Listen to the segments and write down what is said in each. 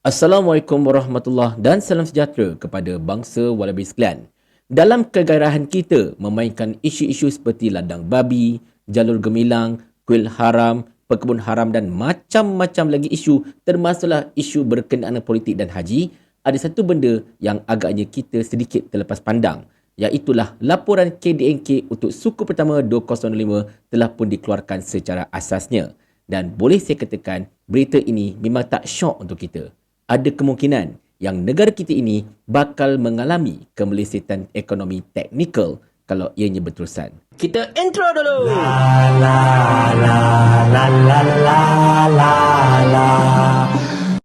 Assalamualaikum warahmatullahi dan salam sejahtera kepada bangsa walabi sekalian. Dalam kegairahan kita memainkan isu-isu seperti ladang babi, jalur gemilang, kuil haram, perkebun haram dan macam-macam lagi isu termasuklah isu berkenaan politik dan haji, ada satu benda yang agaknya kita sedikit terlepas pandang iaitulah laporan KDNK untuk suku pertama 2005 telah pun dikeluarkan secara asasnya dan boleh saya katakan berita ini memang tak syok untuk kita. Ada kemungkinan yang negara kita ini bakal mengalami kemelesetan ekonomi teknikal kalau ianya berterusan. Kita intro dulu. La la la la la la la la.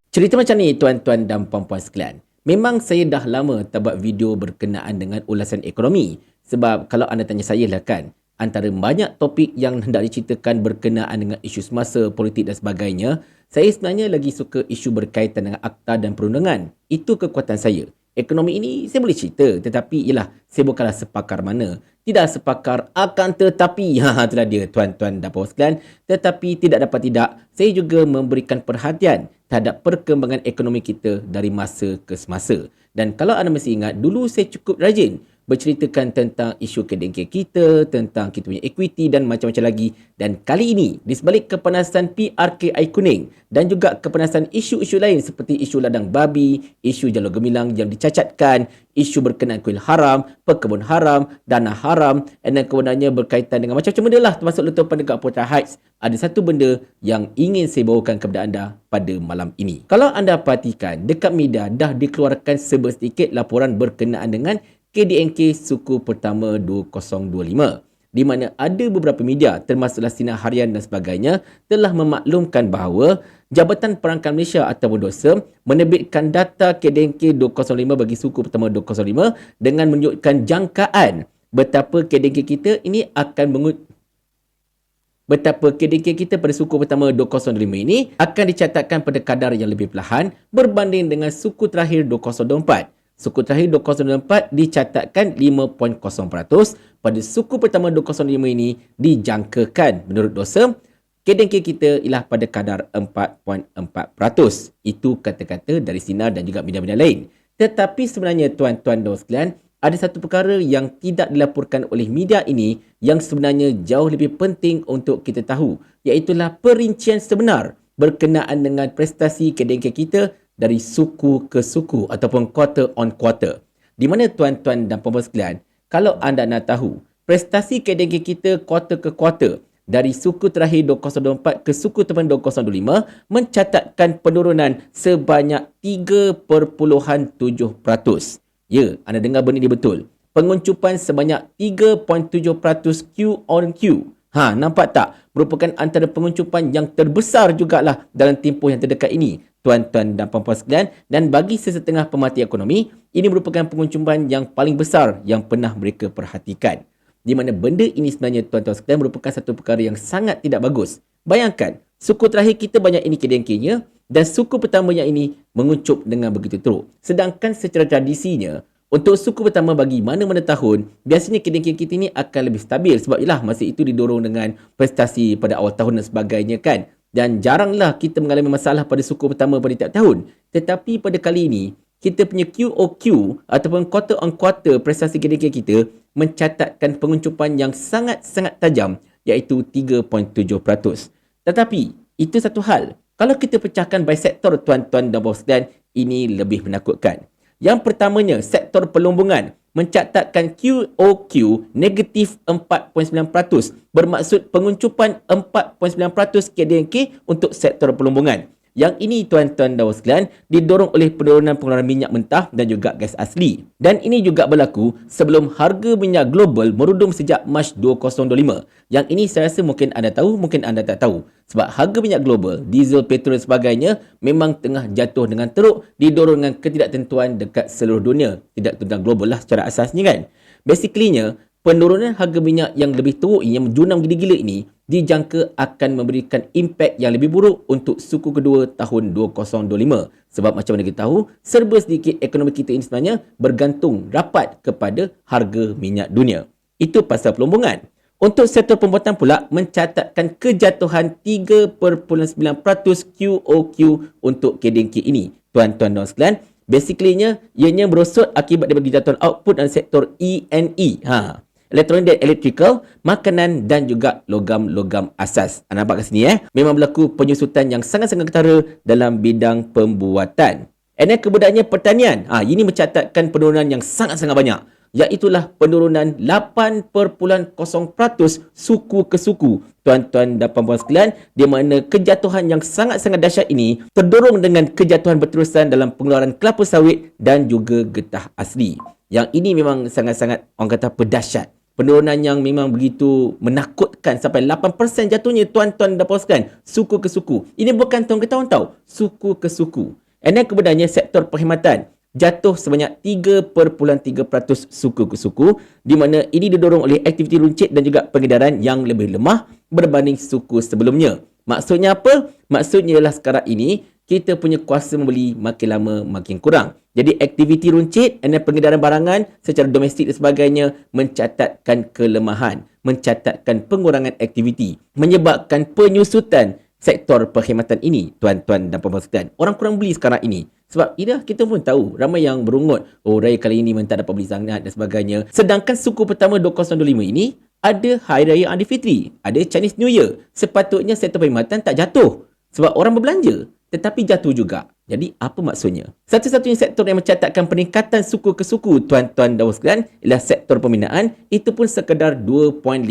Cerita macam ni tuan-tuan dan puan-puan sekalian. Memang saya dah lama tak buat video berkenaan dengan ulasan ekonomi. Sebab kalau anda tanya saya lah kan, antara banyak topik yang hendak diceritakan berkenaan dengan isu semasa, politik dan sebagainya, saya sebenarnya lagi suka isu berkaitan dengan akta dan perundangan. Itu kekuatan saya. Ekonomi ini saya boleh cerita tetapi ialah saya bukanlah sepakar mana. Tidak sepakar akan tetapi ha itulah dia tuan-tuan dan puan sekalian tetapi tidak dapat tidak saya juga memberikan perhatian terhadap perkembangan ekonomi kita dari masa ke semasa. Dan kalau anda masih ingat dulu saya cukup rajin berceritakan tentang isu kedengkian kita, tentang kita punya equity dan macam-macam lagi. Dan kali ini, di sebalik kepanasan PRKI kuning dan juga kepanasan isu-isu lain seperti isu ladang babi, isu jalur gemilang yang dicacatkan, isu berkenaan kuil haram, perkebun haram, dana haram dan kewenangannya berkaitan dengan macam-macam benda lah termasuk letupan pendekat Putra Heights. Ada satu benda yang ingin saya bawakan kepada anda pada malam ini. Kalau anda perhatikan, dekat media dah dikeluarkan sedikit laporan berkenaan dengan KDNK suku pertama 2025 di mana ada beberapa media termasuklah Sinar Harian dan sebagainya telah memaklumkan bahawa Jabatan Perangkat Malaysia ataupun DOSA menerbitkan data KDNK 205 bagi suku pertama 205 dengan menunjukkan jangkaan betapa KDNK kita ini akan mengut betapa KDNK kita pada suku pertama 205 ini akan dicatatkan pada kadar yang lebih perlahan berbanding dengan suku terakhir 204 Suku terakhir 204 dicatatkan 5.0%. Pada suku pertama 205 ini dijangkakan menurut dosa KDNK kita ialah pada kadar 4.4%. Itu kata-kata dari Sinar dan juga media-media lain. Tetapi sebenarnya tuan-tuan dan sekalian, ada satu perkara yang tidak dilaporkan oleh media ini yang sebenarnya jauh lebih penting untuk kita tahu. Iaitulah perincian sebenar berkenaan dengan prestasi KDNK kita dari suku ke suku ataupun quarter on quarter. Di mana tuan-tuan dan puan-puan sekalian, kalau anda nak tahu prestasi KDG kita quarter ke quarter dari suku terakhir 2024 ke suku teman 2025 mencatatkan penurunan sebanyak 3.7%. Ya, anda dengar benda ini betul. Penguncupan sebanyak 3.7% Q on Q. Ha, nampak tak? Merupakan antara penguncupan yang terbesar jugalah dalam tempoh yang terdekat ini tuan-tuan dan puan-puan sekalian. Dan bagi sesetengah pemerhati ekonomi ini merupakan penguncupan yang paling besar yang pernah mereka perhatikan. Di mana benda ini sebenarnya tuan-tuan sekalian merupakan satu perkara yang sangat tidak bagus. Bayangkan suku terakhir kita banyak ini kedengkinya dan suku pertamanya ini menguncup dengan begitu teruk. Sedangkan secara tradisinya untuk suku pertama bagi mana-mana tahun, biasanya kedengkian kita ini akan lebih stabil sebab ialah masa itu didorong dengan prestasi pada awal tahun dan sebagainya kan dan jaranglah kita mengalami masalah pada suku pertama pada tiap tahun. Tetapi pada kali ini, kita punya QOQ ataupun quarter on quarter prestasi KDK kita mencatatkan penguncupan yang sangat-sangat tajam iaitu 3.7%. Tetapi itu satu hal. Kalau kita pecahkan by sektor tuan-tuan dan bos dan ini lebih menakutkan. Yang pertamanya sektor pelumbungan mencatatkan QOQ negatif 4.9% bermaksud penguncupan 4.9% KDNK untuk sektor pelumbungan. Yang ini tuan-tuan dan sekalian didorong oleh penurunan pengeluaran minyak mentah dan juga gas asli. Dan ini juga berlaku sebelum harga minyak global merudum sejak Mac 2025. Yang ini saya rasa mungkin anda tahu, mungkin anda tak tahu. Sebab harga minyak global, diesel, petrol dan sebagainya memang tengah jatuh dengan teruk didorong dengan ketidaktentuan dekat seluruh dunia. Tidak tentang global lah secara asasnya kan. Basically-nya, penurunan harga minyak yang lebih teruk yang menjunam gila-gila ini, dijangka akan memberikan impak yang lebih buruk untuk suku kedua tahun 2025. Sebab macam mana kita tahu, serba sedikit ekonomi kita ini sebenarnya bergantung rapat kepada harga minyak dunia. Itu pasal pelumbungan. Untuk sektor pembuatan pula mencatatkan kejatuhan 3.9% QOQ untuk KDNK ini. tuan-tuan dan sekalian. Basically-nya, ianya berosot akibat daripada kejatuhan output dalam sektor E&E. Ha. Elektronik dan electrical, makanan dan juga logam-logam asas. Anda nampak kat sini eh. Memang berlaku penyusutan yang sangat-sangat ketara dalam bidang pembuatan. And then kemudiannya pertanian. Ha, ini mencatatkan penurunan yang sangat-sangat banyak. Iaitulah penurunan 8.0% suku ke suku. Tuan-tuan dan puan-puan sekalian, di mana kejatuhan yang sangat-sangat dahsyat ini terdorong dengan kejatuhan berterusan dalam pengeluaran kelapa sawit dan juga getah asli. Yang ini memang sangat-sangat orang kata pedahsyat. Penurunan yang memang begitu menakutkan sampai 8% jatuhnya tuan-tuan dan puan. Suku ke suku. Ini bukan tahun ke tahun tau. Suku ke suku. And then kemudiannya sektor perkhidmatan jatuh sebanyak 3.3% suku ke suku di mana ini didorong oleh aktiviti runcit dan juga pengedaran yang lebih lemah berbanding suku sebelumnya. Maksudnya apa? Maksudnya ialah sekarang ini kita punya kuasa membeli makin lama makin kurang. Jadi aktiviti runcit dan pengedaran barangan secara domestik dan sebagainya mencatatkan kelemahan, mencatatkan pengurangan aktiviti, menyebabkan penyusutan sektor perkhidmatan ini, tuan-tuan dan puan-puan. Orang kurang beli sekarang ini. Sebab ida kita pun tahu ramai yang berungut, oh raya kali ini mentah dapat beli sangat dan sebagainya. Sedangkan suku pertama 2025 ini ada Hari Raya Aidilfitri, ada Chinese New Year. Sepatutnya sektor perkhidmatan tak jatuh sebab orang berbelanja tetapi jatuh juga. Jadi apa maksudnya? Satu-satunya sektor yang mencatatkan peningkatan suku ke suku tuan-tuan dan sekalian ialah sektor pembinaan itu pun sekadar 2.5%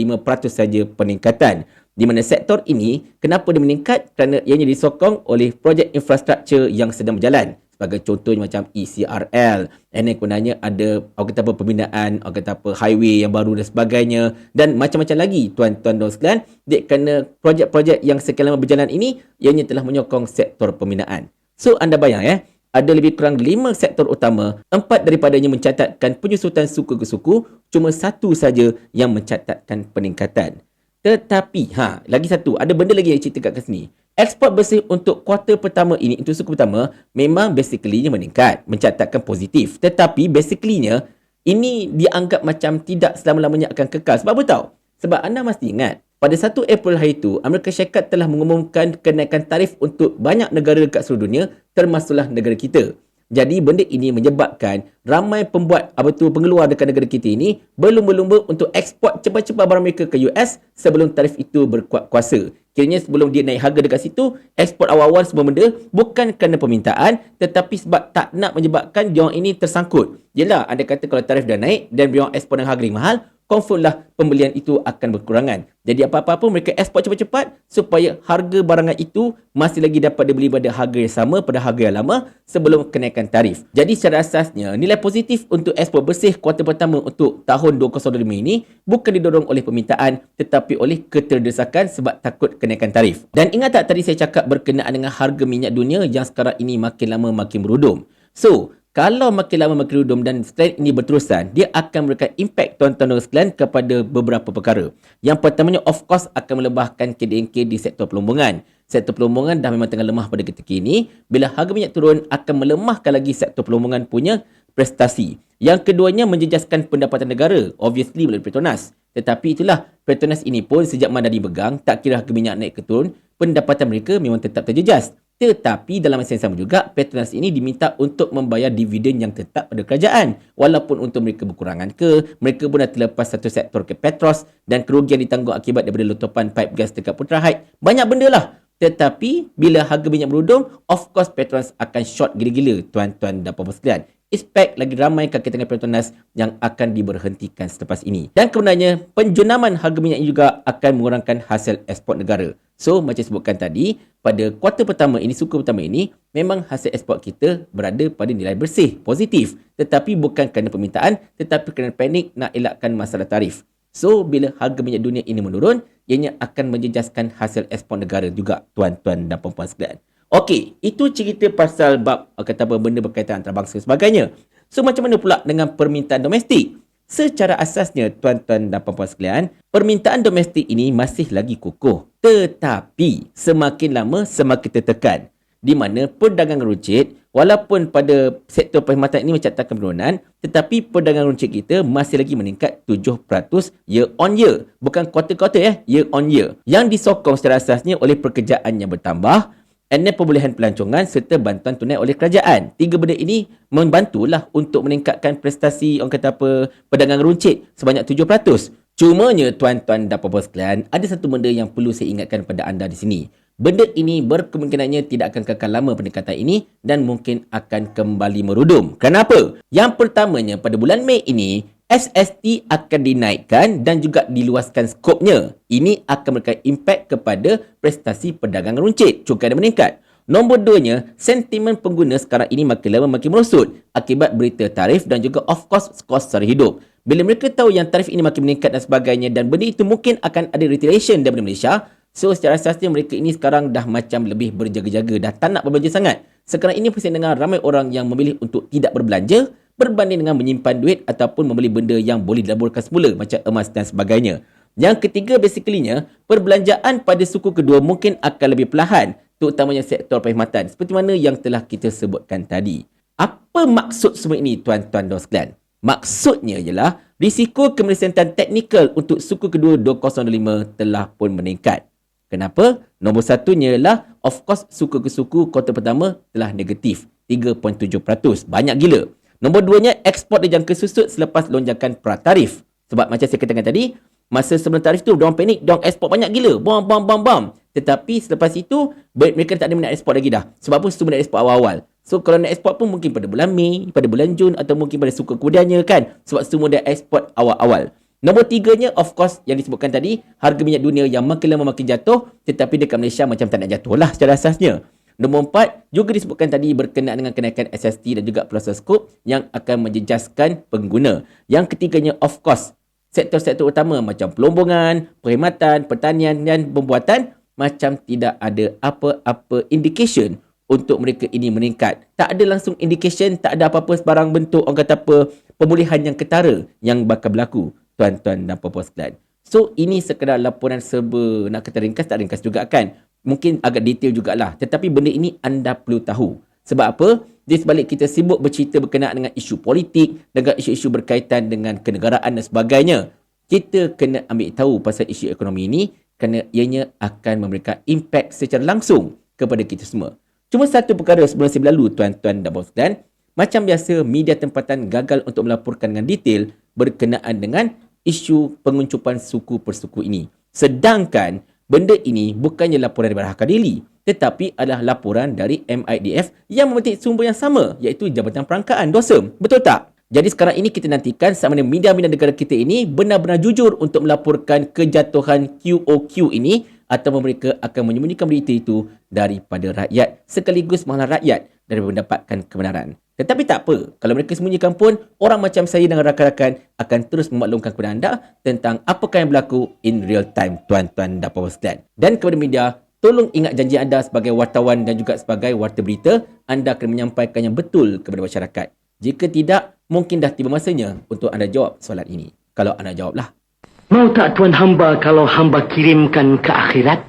saja peningkatan di mana sektor ini kenapa dia meningkat kerana ianya disokong oleh projek infrastruktur yang sedang berjalan sebagai contohnya macam ECRL and then gunanya ada orang kata apa pembinaan orang kata apa highway yang baru dan sebagainya dan macam-macam lagi tuan-tuan dan sekalian dek kerana projek-projek yang sekian lama berjalan ini ianya telah menyokong sektor pembinaan so anda bayang ya ada lebih kurang lima sektor utama, empat daripadanya mencatatkan penyusutan suku ke suku, cuma satu saja yang mencatatkan peningkatan. Tetapi, ha, lagi satu, ada benda lagi yang cerita kat sini. Ekspor bersih untuk kuartal pertama ini, untuk suku pertama, memang basically-nya meningkat, mencatatkan positif. Tetapi basically-nya, ini dianggap macam tidak selama-lamanya akan kekal. Sebab apa tahu? Sebab anda mesti ingat, pada 1 April hari itu, Amerika Syarikat telah mengumumkan kenaikan tarif untuk banyak negara dekat seluruh dunia, termasuklah negara kita. Jadi benda ini menyebabkan ramai pembuat apa tu pengeluar dekat negara kita ini berlumba-lumba untuk ekspor cepat-cepat barang mereka ke US sebelum tarif itu berkuat kuasa. Kiranya sebelum dia naik harga dekat situ, ekspor awal-awal semua benda bukan kerana permintaan tetapi sebab tak nak menyebabkan diorang ini tersangkut. Yelah, anda kata kalau tarif dah naik dan diorang ekspor dengan harga yang mahal, confirmlah pembelian itu akan berkurangan. Jadi apa-apa pun mereka ekspor cepat-cepat supaya harga barangan itu masih lagi dapat dibeli pada harga yang sama pada harga yang lama sebelum kenaikan tarif. Jadi secara asasnya nilai positif untuk ekspor bersih kuartal pertama untuk tahun 2025 ini bukan didorong oleh permintaan tetapi oleh keterdesakan sebab takut kenaikan tarif. Dan ingat tak tadi saya cakap berkenaan dengan harga minyak dunia yang sekarang ini makin lama makin merudum. So, kalau makin lama makin rudum dan trend ini berterusan, dia akan memberikan impak tuan-tuan dan sekalian kepada beberapa perkara. Yang pertamanya, of course, akan melebahkan KDNK di sektor pelumbungan. Sektor pelumbungan dah memang tengah lemah pada ketika ini. Bila harga minyak turun, akan melemahkan lagi sektor pelumbungan punya prestasi. Yang keduanya, menjejaskan pendapatan negara. Obviously, melalui Petronas. Tetapi itulah, Petronas ini pun sejak mana dipegang, tak kira harga minyak naik ke turun, pendapatan mereka memang tetap terjejas. Tetapi dalam masa yang sama juga, Petronas ini diminta untuk membayar dividen yang tetap pada kerajaan. Walaupun untuk mereka berkurangan ke, mereka pun dah terlepas satu sektor ke Petros dan kerugian ditanggung akibat daripada letupan pipe gas dekat Putra Haid. Banyak benda lah. Tetapi bila harga minyak berudum, of course Petronas akan short gila-gila tuan-tuan dan puan-puan sekalian. Expect lagi ramai kaki tangan Petronas yang akan diberhentikan selepas ini. Dan kebenarnya, penjenaman harga minyak juga akan mengurangkan hasil ekspor negara. So, macam sebutkan tadi, pada kuartal pertama ini, suku pertama ini, memang hasil ekspor kita berada pada nilai bersih, positif. Tetapi bukan kerana permintaan, tetapi kerana panik nak elakkan masalah tarif. So, bila harga minyak dunia ini menurun, ianya akan menjejaskan hasil ekspor negara juga, tuan-tuan dan puan-puan sekalian. Okey, itu cerita pasal bab kata apa benda berkaitan antarabangsa sebagainya. So, macam mana pula dengan permintaan domestik? Secara asasnya, tuan-tuan dan puan-puan sekalian, permintaan domestik ini masih lagi kukuh. Tetapi, semakin lama semakin tertekan. Di mana perdagangan runcit, walaupun pada sektor perkhidmatan ini mencatatkan penurunan, tetapi perdagangan runcit kita masih lagi meningkat 7% year on year. Bukan quarter-quarter ya, year on year. Yang disokong secara asasnya oleh pekerjaan yang bertambah, dan pemulihan pelancongan serta bantuan tunai oleh kerajaan. Tiga benda ini membantulah untuk meningkatkan prestasi orang kata apa pedagang runcit sebanyak 7%. Cumanya tuan-tuan dan puan-puan sekalian, ada satu benda yang perlu saya ingatkan pada anda di sini. Benda ini berkemungkinannya tidak akan kekal lama pendekatan ini dan mungkin akan kembali merudum. Kenapa? Yang pertamanya pada bulan Mei ini, SST akan dinaikkan dan juga diluaskan skopnya. Ini akan memberikan impak kepada prestasi pedagang runcit. Cukai dia meningkat. Nombor duanya, sentimen pengguna sekarang ini makin lama makin merosot akibat berita tarif dan juga of course kos sara hidup. Bila mereka tahu yang tarif ini makin meningkat dan sebagainya dan benda itu mungkin akan ada retaliation daripada Malaysia, so secara asasnya mereka ini sekarang dah macam lebih berjaga-jaga, dah tak nak berbelanja sangat. Sekarang ini saya dengar ramai orang yang memilih untuk tidak berbelanja berbanding dengan menyimpan duit ataupun membeli benda yang boleh dilaburkan semula macam emas dan sebagainya. Yang ketiga basically-nya, perbelanjaan pada suku kedua mungkin akan lebih perlahan terutamanya sektor perkhidmatan seperti mana yang telah kita sebutkan tadi. Apa maksud semua ini tuan-tuan dan sekalian? Maksudnya ialah risiko kemelesentan teknikal untuk suku kedua 2025 telah pun meningkat. Kenapa? Nombor satunya ialah of course suku ke suku kuartal pertama telah negatif 3.7%. Banyak gila. Nombor duanya ekspor dijangka susut selepas lonjakan pratarif. Sebab macam saya katakan tadi, masa sebelum tarif tu diorang panik, diorang ekspor banyak gila. Bam, bam, bam, bam. Tetapi selepas itu, mereka tak ada minat ekspor lagi dah. Sebab apa? Semua minat ekspor awal-awal. So kalau nak ekspor pun mungkin pada bulan Mei, pada bulan Jun atau mungkin pada suku kemudiannya kan. Sebab semua dah ekspor awal-awal. Nombor tiganya of course yang disebutkan tadi, harga minyak dunia yang makin lama makin jatuh tetapi dekat Malaysia macam tak nak jatuh lah secara asasnya. Nombor empat, juga disebutkan tadi berkenaan dengan kenaikan SST dan juga plus scope yang akan menjejaskan pengguna. Yang ketiganya of course, sektor-sektor utama macam pelombongan, perkhidmatan, pertanian dan pembuatan macam tidak ada apa-apa indication untuk mereka ini meningkat. Tak ada langsung indication, tak ada apa-apa sebarang bentuk orang kata apa pemulihan yang ketara yang bakal berlaku tuan-tuan dan puan-puan sekalian. So ini sekedar laporan serba nak kata ringkas tak ringkas juga kan. Mungkin agak detail jugalah. Tetapi benda ini anda perlu tahu. Sebab apa? Di sebalik kita sibuk bercerita berkenaan dengan isu politik, dengan isu-isu berkaitan dengan kenegaraan dan sebagainya. Kita kena ambil tahu pasal isu ekonomi ini kerana ianya akan memberikan impak secara langsung kepada kita semua. Cuma satu perkara sebelum saya berlalu tuan-tuan dan dan macam biasa media tempatan gagal untuk melaporkan dengan detail berkenaan dengan isu penguncupan suku persuku ini. Sedangkan benda ini bukannya laporan daripada Hakka Daily tetapi adalah laporan dari MIDF yang memetik sumber yang sama iaitu Jabatan Perangkaan DOSEM. Betul tak? Jadi sekarang ini kita nantikan sama ada media-media negara kita ini benar-benar jujur untuk melaporkan kejatuhan QOQ ini atau mereka akan menyembunyikan berita itu daripada rakyat sekaligus malah rakyat dari mendapatkan kebenaran. Tetapi tak apa, kalau mereka sembunyikan pun, orang macam saya dan rakan-rakan akan terus memaklumkan kepada anda tentang apakah yang berlaku in real time, tuan-tuan dan puan sekalian. Dan kepada media, tolong ingat janji anda sebagai wartawan dan juga sebagai warta berita, anda akan menyampaikan yang betul kepada masyarakat. Jika tidak, mungkin dah tiba masanya untuk anda jawab soalan ini. Kalau anda jawablah. Mau tak tuan hamba kalau hamba kirimkan ke akhirat?